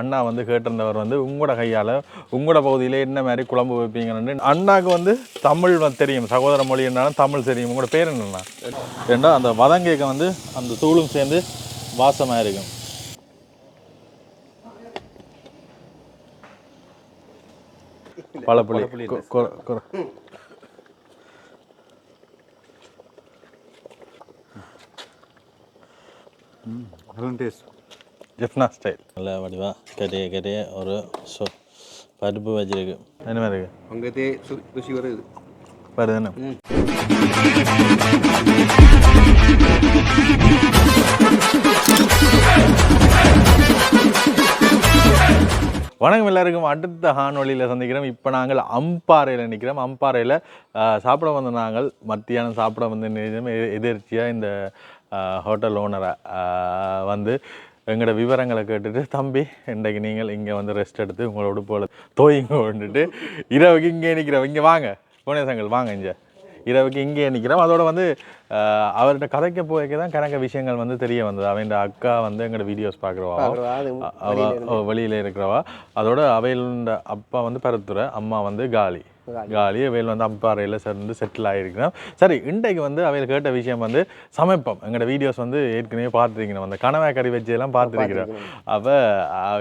அண்ணா வந்து கேட்டிருந்தவர் வந்து உங்களோட கையால் உங்களோட பகுதியில் என்ன மாதிரி குழம்பு வைப்பீங்கன்னு? அண்ணாக்கு வந்து தமிழ் தெரியும். சகோதர மொழி என்னாலும் தமிழ் தெரியும். உங்களோட பேர் என்னண்ணா? ஏண்டா அந்த வதங்கேக்க வந்து அந்த தூளும் சேர்ந்து வாசமாக இருக்கும். பழப்புளி. டேஸ்ட். ஜெஃப்னா ஸ்டைல். நல்ல வடிவா கரைய கரைய ஒரு சொ பருப்பு வச்சிருக்கு. என்ன மாதிரி இருக்கு? அங்கத்தே ருசி வருது. வணக்கம் எல்லாருக்கும். அடுத்த ஹானொலியில் சந்திக்கிறோம். இப்போ நாங்கள் அம்பாறையில் நிற்கிறோம் அம்பாறையில் சாப்பிட வந்த நாங்கள் மத்தியானம் சாப்பிட வந்த எதிர்ச்சியாக இந்த ஹோட்டல் ஓனரை வந்து எங்களோட விவரங்களை கேட்டுட்டு தம்பி இன்றைக்கு நீங்கள் இங்கே வந்து ரெஸ்ட் எடுத்து உங்களோட போல தோயிங்க கொண்டுட்டு இரவுக்கு இங்கே நிற்கிறோம். இங்கே வாங்க புனேசங்கள் வாங்க இங்கே. இரவுக்கு இங்கே நிற்கிறோம். அதோட வந்து அவர்கிட்ட கதைக்க போய்க்க தான் கணக்க விஷயங்கள் வந்து தெரிய வந்தது. அவன் அக்கா வந்து எங்களோட வீடியோஸ் பார்க்குறவா? அவ வெளியில இருக்கிறவா? அதோட அவையிலுண்ட அப்பா வந்து பருத்துறை அம்மா வந்து காலி. காலி. அவையில் வந்து அம்பாறையில் சேர்ந்து செட்டில் ஆகிருக்கிறோம் சரி இன்றைக்கு வந்து அவையில் கேட்ட விஷயம் வந்து சமைப்பம். எங்களோட வீடியோஸ் வந்து ஏற்கனவே பார்த்துருக்கணும் அந்த கனவா கறி வச்சு எல்லாம் பார்த்துருக்கிறோம். அவ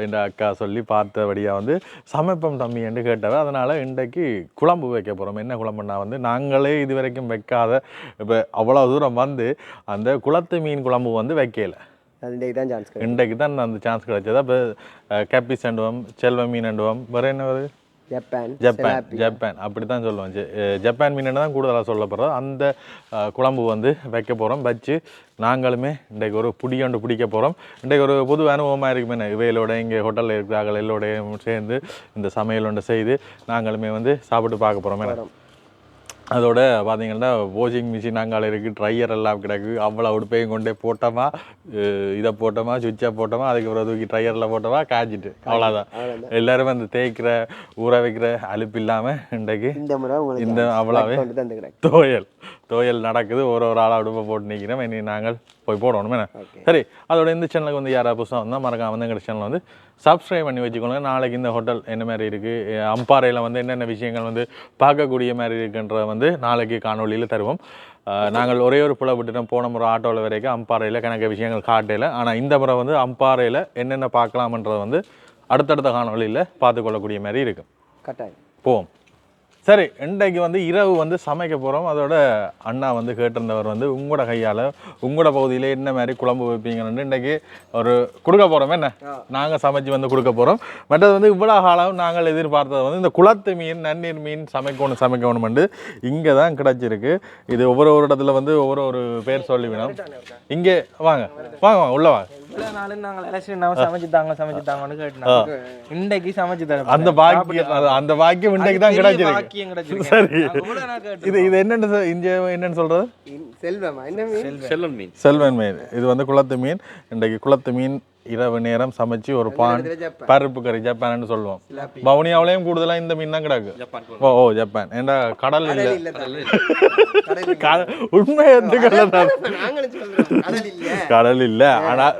இந்த அக்கா சொல்லி பார்த்தபடியாக வந்து சமைப்பம் தம்பி என்று கேட்டவ அதனால் இன்றைக்கு குழம்பு வைக்க போகிறோம் என்ன குழம்புனா வந்து நாங்களே இது வரைக்கும் வைக்காத இப்போ அவ்வளோ தூரம் வந்து அந்த குளத்து மீன் குழம்பு வந்து வைக்கல. இன்றைக்கு தான் சான்ஸ் இன்றைக்கு தான் அந்த சான்ஸ் கிடைச்சது. அப்போ கேப்பி செண்டுவம் செல்வ மீன் அண்டுவம் வேறு என்ன வருது ஜப்பான் ஜப்பான் ஜப்பான் அப்படி தான் சொல்லுவோம். ஜப்பான் மீன் தான் கூடுதலாக சொல்லப்படுறது அந்த குழம்பு வந்து வைக்க போகிறோம் வச்சு நாங்களுமே இன்றைக்கு ஒரு புடியாண்டு பிடிக்க போகிறோம் இன்றைக்கு ஒரு புது அனுபவமாக இருக்குமே இவையிலோட இங்கே ஹோட்டலில் இருக்கிறார்கள் எல்லோடையும் சேர்ந்து இந்த சமையல் ஒன்று செய்து நாங்களுமே வந்து சாப்பிட்டு பார்க்க போகிறோம் அதோட பார்த்தீங்கன்னா வாஷிங் மிஷின் அங்கால இருக்குது ட்ரையர் எல்லாம் கிடக்கு. அவ்வளோ உடுப்பையும் கொண்டே போட்டோமா இதை போட்டோமா சுவிட்சை போட்டோமா அதுக்கப்புறம் தூக்கி ட்ரையரில் போட்டோமா காய்ச்சிட்டு. அவ்வளோதான் எல்லாரும் அந்த தேய்க்கிற ஊற வைக்கிற அலுப்பு இல்லாமல் இன்றைக்கு இந்த அவ்வளோவே துவையல். துவையல் நடக்குது. ஒரு ஒரு ஆளாக உடுப்பை போட்டு நிற்கிறோம் இனி நாங்கள் போய் போடணும். என்ன? சரி அதோட இந்த சேனலுக்கு வந்து யாராவது புதுசாக வந்தால் மறக்காம வந்து எங்கள் சேனலை வந்து சப்ஸ்கிரைப் பண்ணி வச்சுக்கோங்க. நாளைக்கு இந்த ஹோட்டல் என்ன மாதிரி இருக்குது அம்பாறையில் வந்து என்னென்ன விஷயங்கள் வந்து பார்க்கக்கூடிய மாதிரி இருக்குன்றத வந்து நாளைக்கு காணொளியில் தருவோம். நாங்கள் ஒரே ஒரு புல விட்டுட்டோம். போன முறை ஆட்டோவில் வரைக்கும் அம்பாறையில் கணக்கு விஷயங்கள் காட்டையில். ஆனால் இந்த முறை வந்து அம்பாறையில் என்னென்ன பார்க்கலாம்ன்றத வந்து அடுத்தடுத்த காணொளியில் பார்த்துக்கொள்ளக்கூடிய மாதிரி இருக்கும் கட்டாயம். போவோம். சரி இன்றைக்கு வந்து இரவு வந்து சமைக்க போகிறோம் அதோட அண்ணா வந்து கேட்டிருந்தவர் வந்து உங்களோட கையால் உங்களோட பகுதியில் என்ன மாதிரி குழம்பு வைப்பீங்கன்னு இன்றைக்கு ஒரு கொடுக்க போகிறோம் என்ன? நாங்கள் சமைச்சு வந்து கொடுக்க போகிறோம் மற்றது வந்து இவ்வளோ காலம் நாங்கள் எதிர்பார்த்தது வந்து இந்த குளத்து மீன் நன்னீர் மீன் சமைக்கணும் சமைக்கணும்னு இங்கே தான் கிடச்சிருக்கு. இது ஒவ்வொரு ஒரு இடத்துல வந்து ஒவ்வொரு ஒரு பேர் சொல்லி வேணும். இங்கே வாங்க வாங்க வாங்க உள்ள வாங்க. இவ்வளவு நாளும் நாங்கள் எலெக்ஷன் நம்ம சமைச்சு தாங்க சமைச்சு தாங்கன்னு கேட்டோம் இன்றைக்கு சமைச்சு தரேன் அந்த பாக்கியம் அந்த பாக்கியம் இன்றைக்கு தான் கிடச்சிருக்கு. பாக்கியம் கிடைச்சிருக்கு. சரி. இது இது என்னென்னு இங்கே என்னன்னு சொல்கிறது செல்வமா? என்ன மீன்? செல்லன் மீன். செல்வன் மீன். இது வந்து குளத்து மீன். இன்றைக்கு குளத்து மீன் இரவு நேரம் சமைச்சு ஒரு பான். பருப்பு கறி ஜப்பான்னு சொல்லுவோம். பவுனியாவிலையும் கூடுதலாக இந்த மீன் தான் கிடக்கு. ஓ ஓ ஜப்பான். ஏண்டா கடல் இல்லை. உண்மை வந்து கடல் கடல் இல்லை. ஆனால்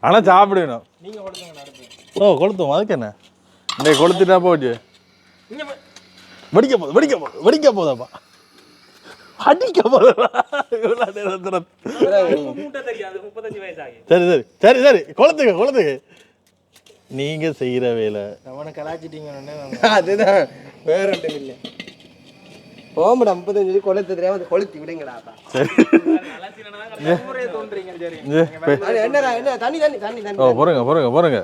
ஆனால் சாப்பிடணும். ஓ கொளுத்துவோம் அதுக்கு என்ன? இன்றைக்கு கொளுத்துட்டா போச்சு. வெடிக்க போகுது வெடிக்க போகுது வெடிக்க போதாப்பா அடிக்க போதா இவ்வளோ நேரத்துல மூட்டை தெரியாது முப்பத்தஞ்சு வயசு ஆகி சரி சரி. சரி சரி. கொளுத்துங்க கொளுத்துங்க. நீங்க செய்யற வேலை. அவனை கலாச்சிட்டீங்கன்னு அதுதான். வேற ஒன்றும் இல்ல. போமடா முப்பத்தஞ்சு கொளுத்து தெரியாம அது கொளுத்தி விடுங்கடாப்பா என்னடா என்ன தண்ணி தண்ணி தண்ணி தண்ணி. ஓ பொறுங்க பொறுங்க பொறுங்க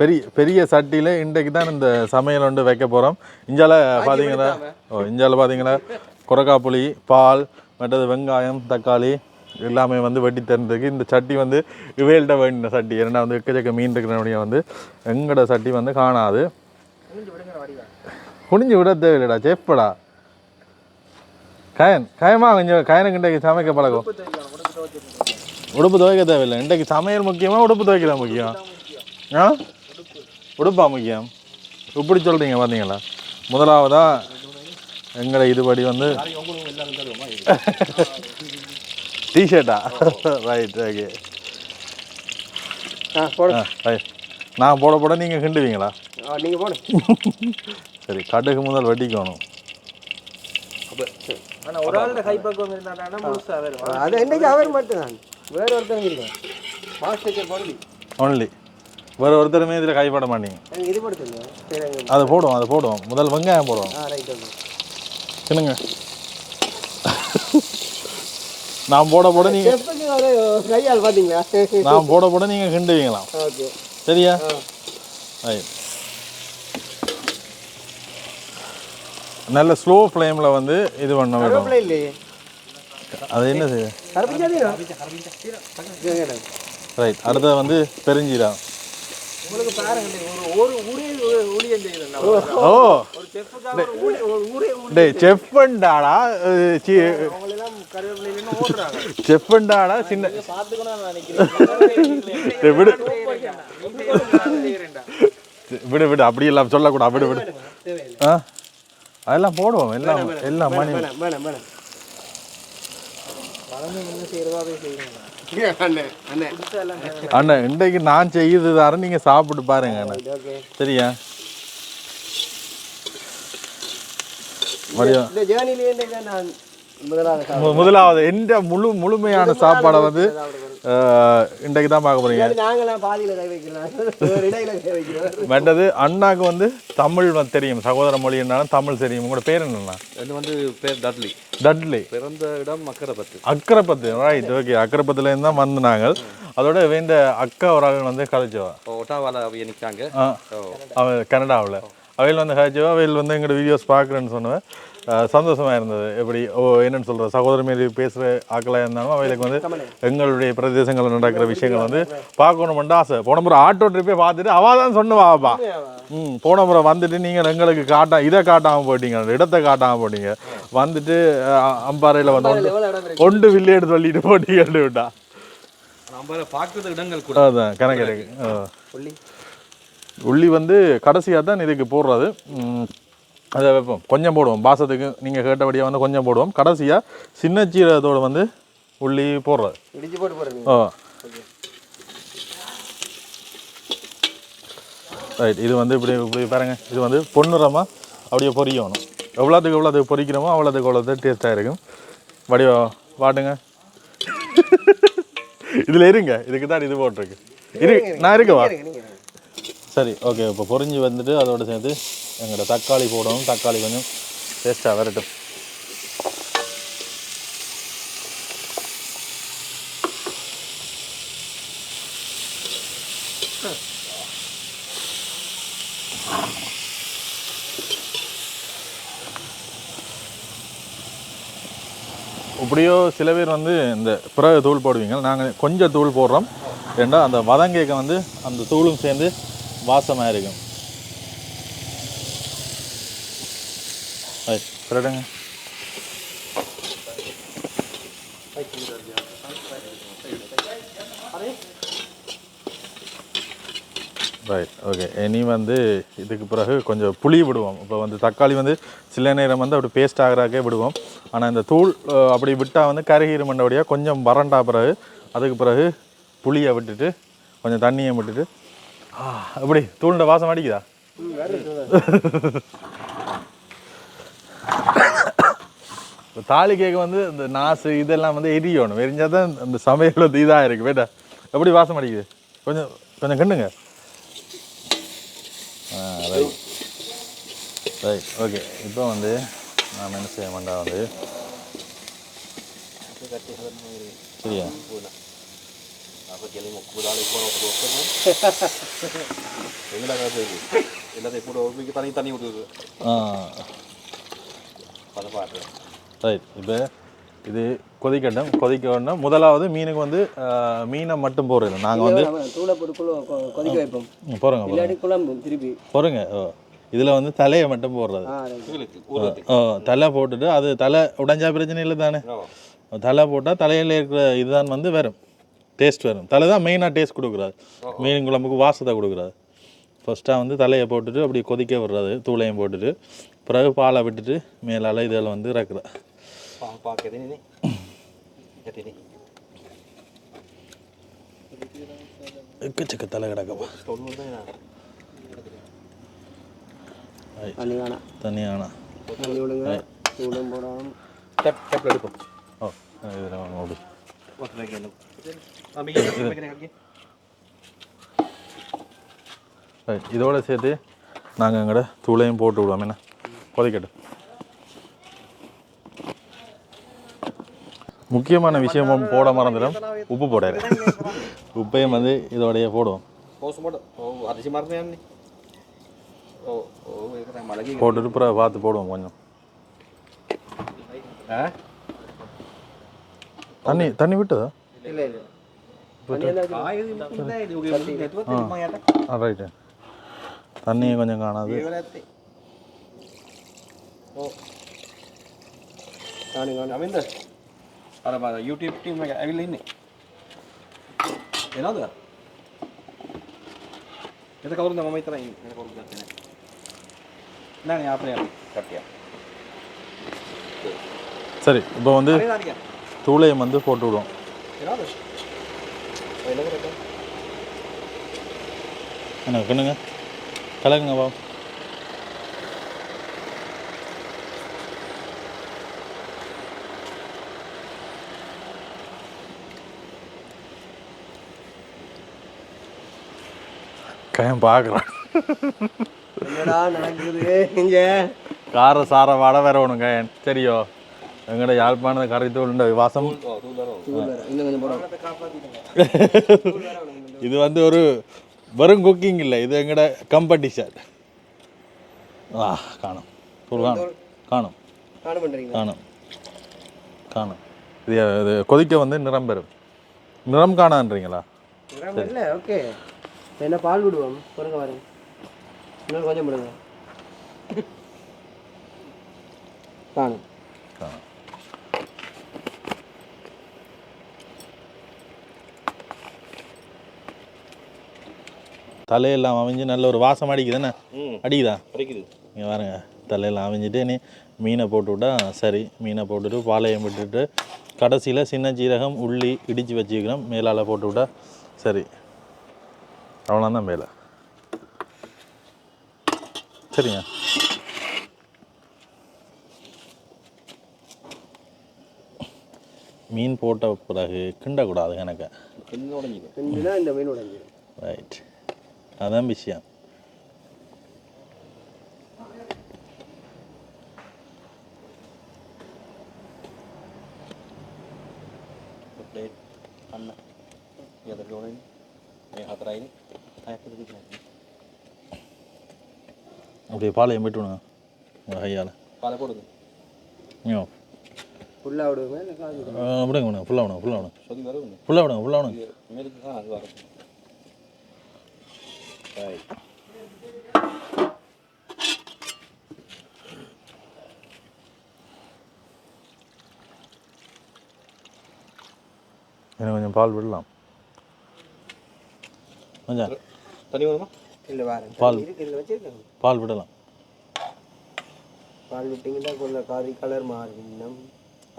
பெரிய பெரிய சட்டியில் இன்றைக்கு தான் இந்த சமையல் வந்து வைக்க போகிறோம் இஞ்சால பார்த்தீங்கன்னா ஓ இஞ்சால பார்த்தீங்கன்னா குரக்கா புளி பால் மற்றது வெங்காயம் தக்காளி எல்லாமே வந்து வெட்டி தருறதுக்கு இந்த சட்டி வந்து இவையல்கிட்ட வேண்டின சட்டி. ஏன்னா வந்து எக்கச்சக்க மீன் இருக்கிறபடியாக வந்து எங்களோட சட்டி வந்து காணாது. குனிஞ்சு விட தேவையில்லடா செப்படா கயன் கயமா கொஞ்சம் கயனுக்கு இன்றைக்கு சமைக்க பழக்கம். உடுப்பு துவைக்க தேவையில்லை. இன்றைக்கு சமையல் முக்கியமா உடுப்பு துவைக்க தான் முக்கியம் ஆ? உடுப்பா முக்கியம். இப்படி சொல்கிறீங்க பார்த்தீங்களா முதலாவதா எங்களை இதுபடி வந்து டிஷர்ட்டா ரைட் ஓகே போடு. ரைட் நான் போட போட நீங்கள் கிண்டுவீங்களா? நீங்கள் போன சரி கடுகு முதல் வெட்டிக்கணும். ஆனா அது என்னைக்கு அவர் மட்டும்தான். வேற ஒருத்தவங்க இருக்கேன் மாஸ்டர் பண்ணி ஒன்லி வேறு ஒருத்தருமே இதில் கைப்பட மாட்டீங்க. இது அங்க- அதை போடுவோம் அதை போடுவோம். முதல் வெங்காயம் போடுவோம். என்னங்க? நான் போட போட ஒரு கையால் பார்த்தீங்களா? நான் போட போட நீங்கள் கிண்டுவீங்களாம். ஓகே சரியா? ரைட் நல்ல ஸ்லோ ஃப்ளேமில் வந்து இது பண்ண வேண்டும் அது என்ன செய்ய? ரைட் அடுத்தது வந்து பெருஞ்சீரகம். செய்யுது ஓ. டேய் செஃப்ண்டாடா செஃப்ண்டாடா சின்ன. விடு. விடு விடு. அப்படி எல்லாம் சொல்லக்கூடாது. விடு விடு. ஆ? அதெல்லாம் போடுவோம். எல்லாம் எல்லாம் மணி வேணாம் வேணாம் வேணாம். அண்ணன் இன்றைக்கு நான் செய்யுது தார நீங்கள் சாப்பிட்டு பாருங்க அண்ணன் ஓகே. சரியா? மதியம் முதலாவது எந்த முழு முழுமையான சாப்பாடை வந்து இன்றைக்கு தான் பார்க்க போறீங்க. மற்றது அண்ணாக்கு வந்து தமிழ் வந்து தெரியும் சகோதர மொழி என்னாலும் தமிழ் தெரியும். உங்களோட பேர் என்னண்ணா? இது வந்து பேர் டட்லி. டட்லி. பிறந்த இடம் மக்கரபத்து அக்கரைப்பத்து ரைட் ஓகே அக்கரைப்பத்துலேருந்து தான் வந்து நாங்கள். அதோட வேண்ட அக்கா ஒரு ஆள் வந்து கதைச்சவா ஒட்டாவால நிற்காங்க அவள் கனடாவில். அவையில் வந்து கதைச்சவா அவையில் வந்து எங்களோட வீடியோஸ் பார்க்குறேன்னு சொன்னவன். சந்தோஷமாக இருந்தது. எப்படி ஓ என்னன்னு சொல்கிற சகோதர மாரி பேசுகிற ஆக்களாக இருந்தாலும் அவைகளுக்கு வந்து எங்களுடைய பிரதேசங்களில் நடக்கிற விஷயங்கள் வந்து பார்க்கணுமெண்டு ஆசை. போன முறை ஆட்டோ ட்ரிப்பே பார்த்துட்டு அவள் தான் சொன்னுவாப்பா ம் போன முறை வந்துட்டு நீங்கள் எங்களுக்கு காட்டா இதை காட்டாமல் போயிட்டீங்க அந்த இடத்தை காட்டாமல் போட்டீங்க வந்துட்டு அம்பாறையில் வந்து இருக்கு? ஒன்று வில்லேடு சொல்லிட்டு போட்டீங்கன்னு விட்டா. நம்ம பார்க்குறது இடங்கள் கூட. அதான் கணக்கு. உள்ளி வந்து கடைசியாக தான் இதுக்கு போடுறது. ம், அதை வைப்போம். கொஞ்சம் போடுவோம். பாசத்துக்கு நீங்கள் கேட்டபடியாக வந்து கொஞ்சம் போடுவோம். கடைசியாக சின்ன சீரகத்தோட வந்து உள்ளி போடுறது. இடிச்சு போட்டு போகிறேன் ஓ ரைட் இது வந்து இப்படி இப்படி பாருங்க. இது வந்து பொன்னிறமாக அப்படியே பொரியணும் எவ்வளோத்துக்கு எவ்வளோத்துக்கு பொரிக்கிறோமோ அவ்வளோத்துக்கு அவ்வளோத்துக்கு டேஸ்ட்டாக இருக்கும். வடிவ வாட்டுங்க. இதில் இருங்க. இதுக்கு தான் இது போட்டிருக்கு. இரு நான் இருக்கவா? சரி ஓகே இப்போ பொரிஞ்சு வந்துட்டு அதோட சேர்த்து எங்களோட தக்காளி போடணும். தக்காளி கொஞ்சம் டேஸ்ட்டாக வரட்டும். இப்படியோ சில பேர் வந்து இந்த பிறகு தூள் போடுவீங்க. நாங்கள் கொஞ்சம் தூள் போடுறோம். ஏண்டா அந்த வதங்கேக்க வந்து அந்த தூளும் சேர்ந்து வாசமாக இருக்கும். ரைட் பிறடுங்க ரைட் ஓகே இனி வந்து இதுக்கு பிறகு கொஞ்சம் புளி விடுவோம். இப்போ வந்து தக்காளி வந்து சில நேரம் வந்து அப்படி பேஸ்ட் ஆகிறாக்கே விடுவோம். ஆனால் இந்த தூள் அப்படி விட்டால் வந்து கருகீர மண்டபடியாக கொஞ்சம் வறண்டா பிறகு அதுக்கு பிறகு புளியை விட்டுட்டு கொஞ்சம் தண்ணியை விட்டுட்டு ஆ, எப்படி தூளுண்ட வாசம் அடிக்குதா? தாலி கேக்கு வந்து இந்த நாசு இதெல்லாம் வந்து எரியணும். எரிஞ்சால் தான் அந்த சமையல் வந்து இதாக இருக்குது வேட்டா எப்படி வாசம் அடிக்குது? கொஞ்சம் கொஞ்சம் கண்ணுங்க ஆ ரைட் ரைட் ஓகே இப்போ வந்து நாம் என்ன செய்ய மாட்டா வந்து? சரியா? எல்லாத்தையும் கூட தனி தண்ணி விட்டுருது ஆ. ரைட். இப்போ இது கொதிக்கட்டும். கொதிக்க வேண்டாம் முதலாவது மீனுக்கு வந்து மீனை மட்டும் போடுறது நாங்கள் வந்து தூளை போட்டு கொதிக்க வைப்போம். போகிறோங்க இல்லாட்டி குழம்பு திருப்பி. போகிறோங்க இதில் வந்து தலையை மட்டும் போடுறது. தலை போட்டுட்டு அது தலை உடைஞ்சா பிரச்சனை இல்லை தானே? தலை போட்டால் தலையில் இருக்கிற இதுதான் வந்து வரும். டேஸ்ட் வரும். தலை தான் மெயினாக டேஸ்ட் கொடுக்குறாது மீன் குழம்புக்கு வாசத்தை கொடுக்குறாது ஃபஸ்ட்டாக வந்து தலையை போட்டுட்டு அப்படி கொதிக்க விடுறது தூளையும் போட்டுட்டு. பிறகு பாலை விட்டுட்டு மேலால் இதில் வந்து இறக்குற. எக்கச்சக்க தலை கிடக்கப்பா தனியானா. தண்ணி விடுங்க. சூடும் போடணும். டப் டப்ல எடுப்போம். ஓ இதில் இதோட சேர்த்து நாங்கள் எங்கட தூளையும் போட்டு விடுவோம் என்ன? கொதிக்கட்டும். முக்கியமான விஷயமும் போட மறந்துடும். உப்பு போடாரு. உப்பையும் வந்து இதோடைய போடுவோம். போட்டுட்டு அப்புறம் பார்த்து போடுவோம் கொஞ்சம். தண்ணி தண்ணி விட்டுதா? இல்லை தண்ணி எல்லாம் ஆயுது இந்த இது ஒரு நெட்வொர்க் தெரியுமா ஏட்டா ஆ ரைட்டு தண்ணியை கொஞ்சம் காணாது हो आणि अमिंदर अरे बाबा यूट्यूब टीम में अभी लेने ಏನಾದ ಇದಕ್ಕೆ ಅವ್ರಿಂದ ಮಮ್ಮ ಈ ಥರ ಹಿಂಗೆ ಹೋಗ್ತಿರ್ತೀನಿ ನಾನು ಯಾಪ್ರೆ கட்டியா சரி இப்போ வந்து தூளையம் வந்து போட்டு விடுவோம் எனக்கு கண்ணுங்க கலங்குங்க பாபு கயம் பார்க்குறான் என்னடா நடக்குது? இங்கே. கார சார வடை வேற ஒன்றுங்க சரியோ எங்கட யாழ்ப்பாணத்தை கரை தூள் வாசம் இது வந்து ஒரு வெறும் குக்கிங் இல்லை இது எங்கட கம்படிஷன் ஆ காணும். காணும். காணும். காணும் காணும். இது கொதிக்க வந்து நிறம் பெறும். நிறம் காணான்றீங்களா? ஓகே. என்ன பால் விடுவோம்? பாருங்க பாருங்க இன்னொரு கொஞ்சம் விடுங்க. காணும். தலையெல்லாம் அமைஞ்சு நல்ல ஒரு வாசம் அடிக்குதுண்ணே ம். அடிக்குதா? கிடைக்குது. இங்கே பாருங்க. தலையெல்லாம் அமைஞ்சிட்டு நீ மீனை போட்டு விட்டா சரி. மீனை போட்டுட்டு பாளையம் விட்டுட்டு கடைசியில் சின்ன ஜீரகம் உள்ளி இடித்து வச்சுக்கிறோம் மேலால் போட்டு விட்டா சரி. அவ்வளோதான் மேலே. சரிங்க. மீன் போட்ட பிறகு கிண்டக்கூடாது எனக்கு. ரைட் அதான் விஷயம். பாலையை போயிட்டுணுங்க உங்கள் கையால். பாலை போடுங்க. ஐயோ. ஃபுல்லாக விடுங்க அப்படிங்க விடுங்க. ஃபுல்லாக விடுங்க ஃபுல்லாக விடுங்க ஃபுல்லாக விடுங்க. ஃபுல்லாக விடுங்க. மேலுக்கு தான் அது வரும் எனக்கு கொஞ்சம் பால் விடலாம். கொஞ்சம் தனி வேணுமா? இல்லை பால். பால் விடலாம். பால் விட்டிங்கன்னா கொஞ்சம் கறி கலர் மாறினோம்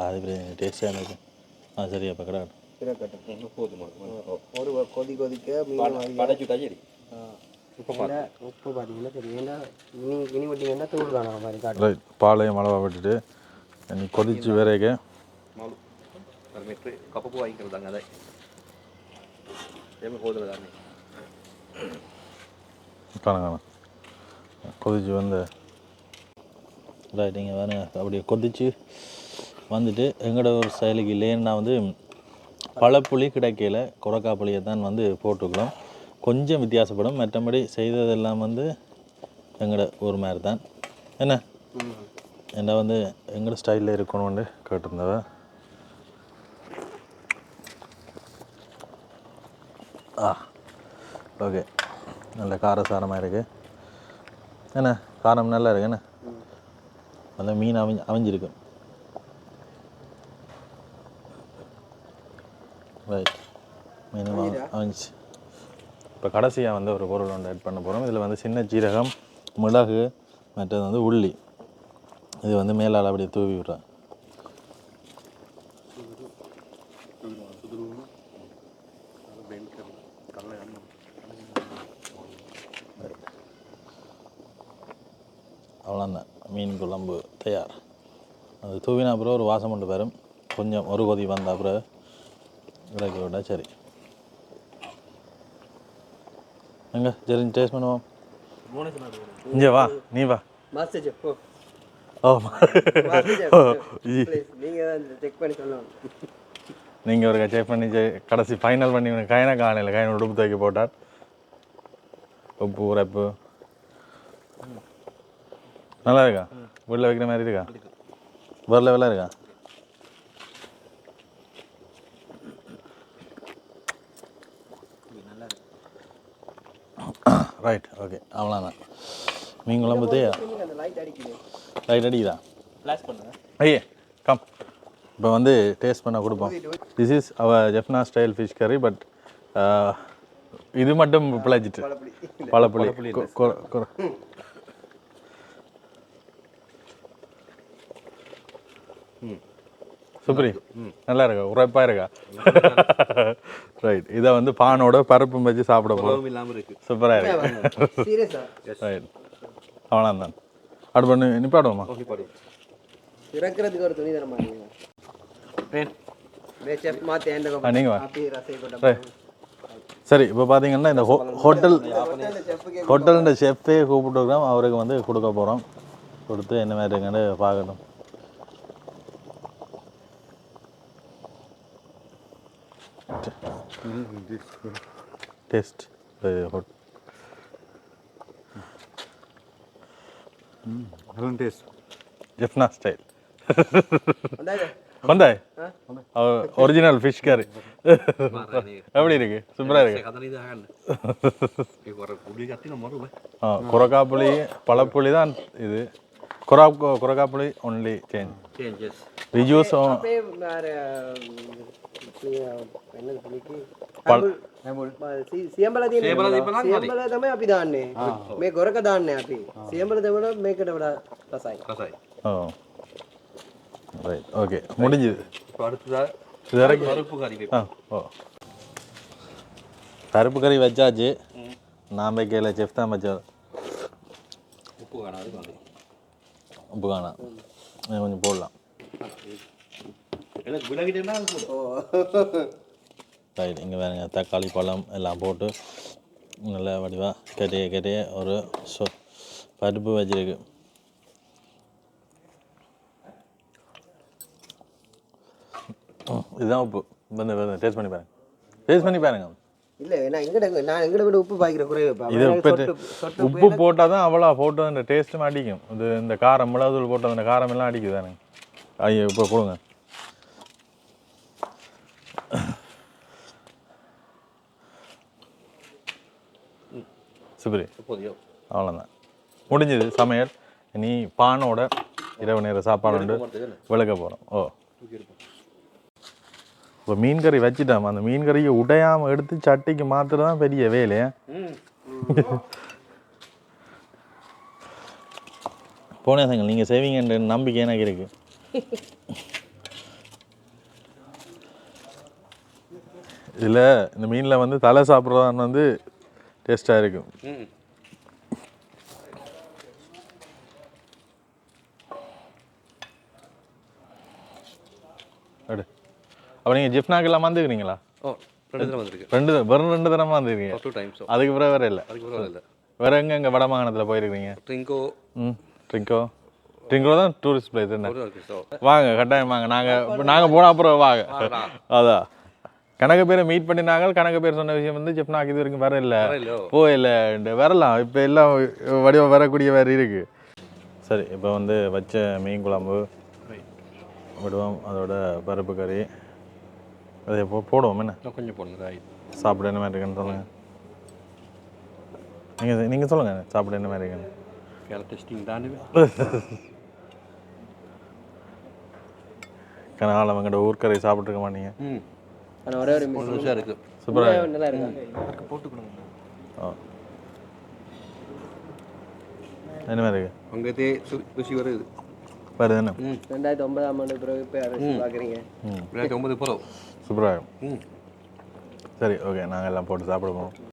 அது டேஸ்டியாக இருக்கும் ஆ சரி அப்போ கடை. கிடக்கட்டும் ஒரு கொதி கொதிக்க மீன் படைச்சுட்டா சரி. உப்பு பார்த்தீங்கன்னா சரி. ஏன்னா இனி இனி விட்டிங்கன்னா தூள் காணும் மாதிரி காட்டு பாலையும் மளவா விட்டுட்டு நீ கொதிச்சு வேறேக்க கப்பு வாங்கிக்கிறதாங்க அதை. ஏமே போதில் தானே கொதிச்சு வந்த ரைட் நீங்கள் வேறு அப்படியே கொதிச்சு வந்துட்டு எங்களோட ஒரு செயலுக்கு இல்லைன்னா வந்து பழப்புளி கிடைக்கல புளியை தான் வந்து போட்டுக்கலாம் கொஞ்சம் வித்தியாசப்படும். மற்றபடி செய்ததெல்லாம் வந்து எங்களோட ஒரு மாதிரி தான். என்ன? என்ன வந்து எங்களோட ஸ்டைலில் இருக்கணும்னு கேட்டிருந்தவ. ஆ ஓகே. நல்ல காரசாரமாக இருக்குது என்ன? காரம் நல்லா இருக்கு. என்ன? அந்த மீன் அமைஞ்சு அமைஞ்சிருக்கும் ரைட் மீன் அமைஞ்சு இப்போ கடைசியாக வந்து ஒரு பொருள் ஒன்று ஆட் பண்ண போகிறோம் இதில் வந்து சின்ன ஜீரகம் மிளகு மற்றது வந்து உள்ளி. இது வந்து மேலால் அப்படியே தூவி விடுறேன். அவ்வளோதான் மீன் குழம்பு தயார். அது தூவினா அப்புறம் ஒரு வாசம் கொண்டு வரும். கொஞ்சம் ஒரு கொதி வந்த அப்புறம் இறக்கி விட்டா சரி. எங்க? சரி டேஸ்ட் பண்ணுவோம். இங்கே வா நீ வா. நீங்கள் ஒரு செக் பண்ணி கடைசி ஃபைனல் பண்ணி கையனை காணையில் கையனை உடுப்பு துவைக்க போட்டார். உப்பு உரைப்பு நல்லா இருக்கா வீட்டில் வைக்கிற மாதிரி இருக்கா? வேறு லெவலாக இருக்கா? ரைட் ஓகே அவ்வளோதான் மீன் குழம்பு தேயா லைட் அடிக்குது? ஐயே கம் இப்போ வந்து டேஸ்ட் பண்ண கொடுப்போம். This is our Jaffna style fish curry but இது மட்டும் பிழைச்சிட்டு. பழப்புளி. சுப்ரி நல்லா இருக்கா. உரைப்பா இருக்கா? ரைட் இதை வந்து பானோட பருப்பும் வச்சு சாப்பிட போகிறோம் சூப்பராக இருக்கு. சீரியஸா ரைட் அவ்வளோதான் அடுத்து பண்ணி நிப்பாடுவோமா இறக்குறதுக்கு ஒரு துணி தர மாட்டீங்க சரி இப்போ பார்த்தீங்கன்னா இந்த ஹோ- ஹோட்டல் ஹோட்டல்ன்ற ஷெஃப்பே கூப்பிட்டுருக்கோம் அவருக்கு வந்து கொடுக்க போகிறோம் கொடுத்து என்ன மாதிரி இருக்குன்னு பார்க்கட்டும் டேஸ்ட் டேஸ்ட் ஜெஃப்னா ஸ்டைல் வந்தாங்க வந்தாய் ஒரிஜினல் ஃபிஷ் கறி எப்படி இருக்கு? சூப்பராக இருக்கு. ஆ குரக்காப்புளி பழப்புளி தான் இது. குரா குரக்காப்புளி ஒன்லி சேஞ்ச் ரிஜூஸ் அப்படியே வேற என்னது புளிக்கு සියම්බල සියම්බල තමයි අපි දාන්නේ මේ ගොරක දාන්න අපි සියම්බල දෙමට මේකට වඩා රසයි ஓ ரைட் ஓகே முடிஞ்சுது அடுத்ததாக இது வரைக்கும் பருப்பு கறி ஆ ஓ பருப்பு கறி வச்சாச்சு நான் வைக்கல செஃப் தான் வச்சார் உப்பு காணாது வந்து உப்பு காணாம் கொஞ்சம் போடலாம். ரைட் இங்கே வேறுங்க தக்காளி பழம் எல்லாம் போட்டு நல்ல வடிவாக கெட்டிய கெட்டிய ஒரு சொ பருப்பு வச்சிருக்கு. இதுதான் உப்பு. வந்து டேஸ்ட் பண்ணி பாருங்க. டேஸ்ட் பண்ணி பாருங்க. இல்ல நான் எங்கட நான் எங்கட விட உப்பு பாய்க்கிற குறைவு இப்ப. இது அவன் உப்பு சொட்டு சொட்டு உப்பு போட்டால் தான் அவ்வளோ போட்டு அந்த டேஸ்ட்டும் அடிக்கும். இது இந்த காரம் மிளகுத்தூள் போட்டு அந்த காரம் எல்லாம் அடிக்குது தானே. ஐயோ இப்போ கொடுங்க சுப்ரி அவ்வளோதான் முடிஞ்சது சமையல். நீ பானோட இரவு நேர சாப்பாடு உண்டு. விளக்க போகிறோம் ஓ. இப்போ மீன் கறி வச்சுட்டோம். அந்த மீன் கறியை உடையாமல் எடுத்து சட்டிக்கு மாத்துறது தான் பெரிய வேலை. போனேசங்கள் நீங்கள் செய்வீங்கன்ற நம்பிக்கை எனக்கு இருக்கு. இதில் இந்த மீனில் வந்து தலை சாப்பிட்றதான் வந்து டேஸ்ட்டாக இருக்கும் அடு. அப்போ நீங்கள் ஜிப்னாக்கெல்லாம் வந்துக்கிறீங்களா ஓ ரெண்டு தடவை வந்திருக்கு. ரெண்டு வெறும் ரெண்டு தரமா வந்துருக்கீங்க டூ டைம்ஸ் அதுக்கு பிறகு வேற இல்லை. அதுக்கு இல்லை. வேற எங்க எங்க வடமாகாணத்தில் போயிருக்கீங்க ட்ரிங்கோ ம் ட்ரிங்கோ ட்ரிங்கோ தான் டூரிஸ்ட் பிளேஸ் என்ன? ஸோ வாங்க கட்டாயம் வாங்க. நாங்கள் நாங்கள் போன அப்புறம் வாங்க. அதான் கணக்கு பேரை மீட் பண்ணினாங்க கணக்கு பேர் சொன்ன விஷயம் வந்து ஜெப்னாக்கு இது வரைக்கும் வர இல்லை. இல்லையோ? போயில்ல வரலாம். இப்போ எல்லாம் வடிவம் வரக்கூடிய வேறு இருக்கு. சரி இப்போ வந்து வச்ச மீன் குழம்பு. விடுவோம். அதோட பருப்பு கறி. அதை போ போடுவோம் என்ன? கொஞ்சம் போடுங்க ரைட் சாப்பிட என்ன மாதிரி இருக்குன்னு சொல்லுங்கள் நீங்கள் நீங்கள் சொல்லுங்கள் சாப்பிட என்ன மாதிரி இருக்குன்னு. கேல டெஸ்டிங் தாண்டி கனால அவங்கள்ட்ட ஊர்க்கறி சாப்பிட்ருக்க மாட்டீங்க. ம். ஆனா ஒரே ஒரு ஒரு நிமிஷம். இருக்கு. சூப்பராக நல்லா இருக்கு. போட்டு கொடுங்க. ஓ என்ன மாதிரி இருக்கு? அங்கத்தே ருசி வருது. வருது என்ன? ரெண்டாயிரத்தி ஒன்பதாம் ஆண்டு பிறகு இப்போ பார்க்குறீங்க. ரெண்டாயிரத்தி ஒன்பது போகிறோம் சூப்பராக ம் சரி ஓகே நாங்கள் எல்லாம் போட்டு சாப்பிடுவோம்.